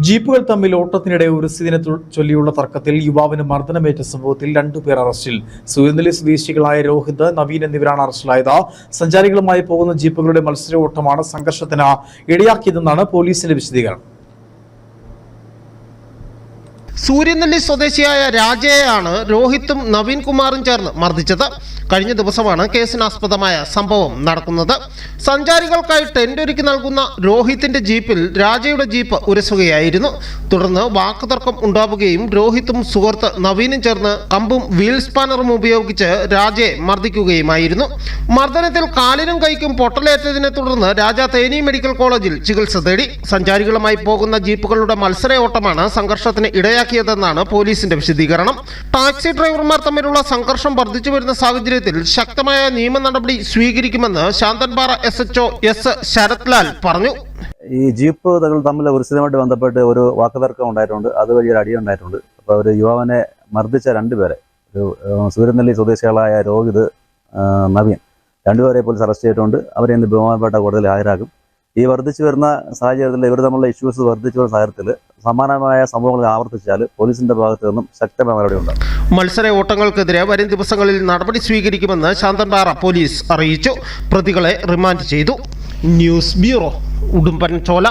ജീപ്പുകൾ തമ്മിൽ ഓട്ടത്തിനിടെ ഒരു സ്ഥിതിനെ ചൊല്ലിയുള്ള തർക്കത്തിൽ യുവാവിന് മർദ്ദനമേറ്റ സംഭവത്തിൽ രണ്ടുപേർ അറസ്റ്റിൽ. സുരേന്ദ്രലി സ്വദേശികളായ രോഹിത് നവീൻ എന്നിവരാണ് അറസ്റ്റിലായത്. സഞ്ചാരികളുമായി പോകുന്ന ജീപ്പുകളുടെ മത്സര ഓട്ടമാണ് സംഘർഷത്തിന് ഇടയാക്കിയതെന്നാണ് പോലീസിന്റെ വിശദീകരണം. സൂര്യനെല്ലി സ്വദേശിയായ രാജയെയാണ് രോഹിത്തും നവീൻ കുമാറും ചേർന്ന് മർദ്ദിച്ചത്. കഴിഞ്ഞ ദിവസമാണ് കേസിനാസ്പദമായ സംഭവം നടക്കുന്നത്. സഞ്ചാരികൾക്കായി ടെന്റ് ഒരുക്കി നൽകുന്ന രോഹിത്തിന്റെ ജീപ്പിൽ രാജയുടെ ജീപ്പ് ഉരസുകയായിരുന്നു. തുടർന്ന് വാക്കുതർക്കം ഉണ്ടാവുകയും രോഹിത്തും സുഹൃത്ത് നവീനും ചേർന്ന് കമ്പും വീൽ സ്പാനറും ഉപയോഗിച്ച് രാജയെ മർദ്ദിക്കുകയുമായിരുന്നു. മർദ്ദനത്തിൽ കാലിനും കൈക്കും പൊട്ടലേറ്റതിനെ തുടർന്ന് രാജ തേനി മെഡിക്കൽ കോളേജിൽ ചികിത്സ തേടി. സഞ്ചാരികളുമായി പോകുന്ന ജീപ്പുകളുടെ മത്സര ഓട്ടമാണ് സംഘർഷത്തിന് ഇടയാക്കിയതെന്നാണ് പോലീസിന്റെ വിശദീകരണം. ടാക്സി ഡ്രൈവർമാർ തമ്മിലുള്ള സംഘർഷം വർദ്ധിച്ചു വരുന്ന സാഹചര്യത്തിൽ ശക്തമായ നിയമ നടപടി സ്വീകരിക്കുമെന്ന് Santhanpara S H S Sarath Lal പറഞ്ഞു. ഈ ജീപ്പുകൾ തമ്മിൽ ഉത്സവമായിട്ട് ബന്ധപ്പെട്ട് ഒരു വാക്കുതർക്കം ഉണ്ടായിട്ടുണ്ട്. അതുവഴി ഒരു അടി ഉണ്ടായിട്ടുണ്ട്. അപ്പോൾ ഒരു യുവാവിനെ മർദ്ദിച്ച രണ്ടുപേരെ ഒരു സൂര്യനെല്ലി സ്വദേശികളായ രോഹിത് നവീൻ രണ്ടുപേരെ പോലീസ് അറസ്റ്റ് ചെയ്തിട്ടുണ്ട്. അവരെ ഇന്ന് ബഹുമാനപ്പെട്ട കോടതിയിൽ ഹാജരാക്കും. ഈ വർദ്ധിച്ചു വരുന്ന സാഹചര്യത്തിൽ ഇവർ തമ്മിലുള്ള ഇഷ്യൂസ് വർദ്ധിച്ചു വരുന്ന സാഹചര്യത്തിൽ സമാനമായ സംഭവങ്ങൾ ആവർത്തിച്ചാൽ പോലീസിന്റെ ഭാഗത്തു നിന്നും ശക്തമായ നടപടി ഉണ്ടാകും. മത്സര ഓട്ടങ്ങൾക്കെതിരെ വരും ദിവസങ്ങളിൽ നടപടി സ്വീകരിക്കുമെന്ന് ശാന്തൻപാറ പോലീസ് അറിയിച്ചു. പ്രതികളെ റിമാൻഡ് ചെയ്തു. ന്യൂസ് ബ്യൂറോ ഉടുമ്പൻ ചോല